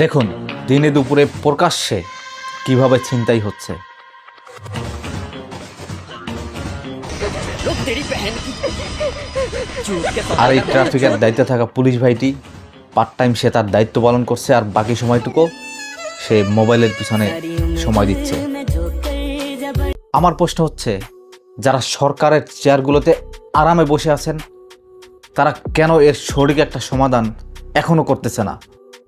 দেখুন, দিনে দুপুরে প্রকাশ্যে কীভাবে ছিনতাই হচ্ছে। আর এই ট্রাফিকের দায়িত্বে থাকা পুলিশ ভাইটি পার্ট টাইম সে তার দায়িত্ব পালন করছে, আর বাকি সময়টুকু সে মোবাইলের পিছনে সময় দিচ্ছে। আমার প্রশ্ন হচ্ছে, যারা সরকারের চেয়ারগুলোতে আরামে বসে আছেন, তারা কেন এর সঠিক একটা সমাধান এখনও করতেছে না?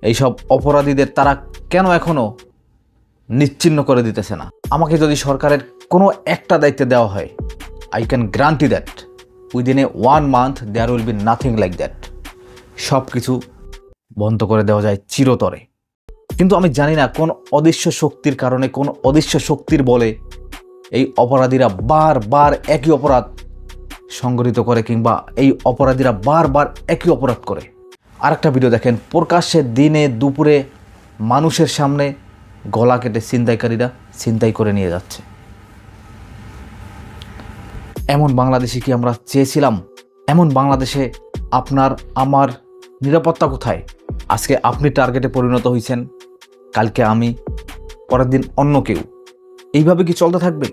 এইসব অপরাধীদের তারা কেন এখনও নিশ্চিহ্ন করে দিতেছে না? আমাকে যদি সরকারের কোনো একটা দায়িত্ব দেওয়া হয় I can guarantee that within a one month there will be nothing like that সব কিছু বন্ধ করে দেওয়া যায় চিরতরে। কিন্তু আমি জানি না কোন অদৃশ্য শক্তির কারণে, কোন অদৃশ্য শক্তির বলে এই অপরাধীরা বারবার একই অপরাধ সংগঠিত করে কিংবা এই অপরাধীরা বারবার একই অপরাধ করে। আরেকটা ভিডিও দেখেন। প্রকাশ্যে দিনে দুপুরে মানুষের সামনে গলা কেটে ছিনতাইকারীরা ছিনতাই করে নিয়ে যাচ্ছে। এমন বাংলাদেশে কি আমরা চেয়েছিলাম? এমন বাংলাদেশে আপনার, আমার নিরাপত্তা কোথায়? আজকে আপনি টার্গেটে পরিণত হয়েছেন কালকে আমি, পরের দিন অন্য কেউ। এইভাবে কি চলতে থাকবে?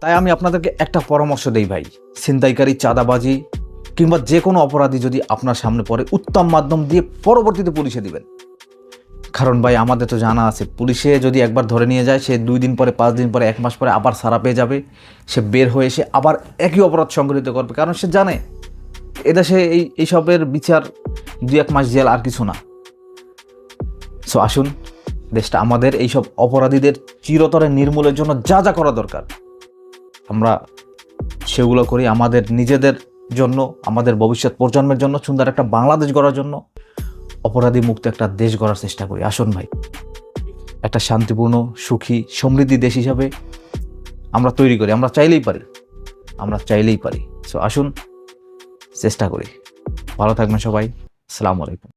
তাই আমি আপনাদেরকে একটা পরামর্শ দেই ভাই। ছিনতাইকারী চাঁদাবাজি কিংবা যে কোনো অপরাধী যদি আপনার সামনে পড়ে, উত্তম মাধ্যম দিয়ে পরবর্তীতে পুলিশে দিবেন। কারণ ভাই, আমাদের তো জানা আছে, পুলিশে যদি একবার ধরে নিয়ে যায়, সে দুই দিন পরে, পাঁচ দিন পরে, এক মাস পরে আবার সারা পেয়ে যাবে। সে বের হয়ে এসে আবার একই অপরাধ সংগঠিত করবে। কারণ সে জানে, এদেশে এই, এইসবের বিচার দুই এক মাস জেল আর কিছু না। সো আসুন, দেশটা আমাদের এইসব অপরাধীদের চিরতরে নির্মূলের জন্য যা যা করা দরকার। আমরা সেগুলো করি আমাদের নিজেদের জন্য, আমাদের ভবিষ্যৎ প্রজন্মের জন্য, সুন্দর একটা বাংলাদেশ গড়ার জন্য অপরাধী মুক্ত একটা দেশ গড়ার চেষ্টা করি। আসুন ভাই, একটা শান্তিপূর্ণ, সুখী, সমৃদ্ধি দেশ হিসাবে আমরা তৈরি করি। আমরা চাইলেই পারি। আমরা চাইলেই পারি। সো আসুন, চেষ্টা করি। ভালো থাকবেন সবাই। আসসালামু আলাইকুম।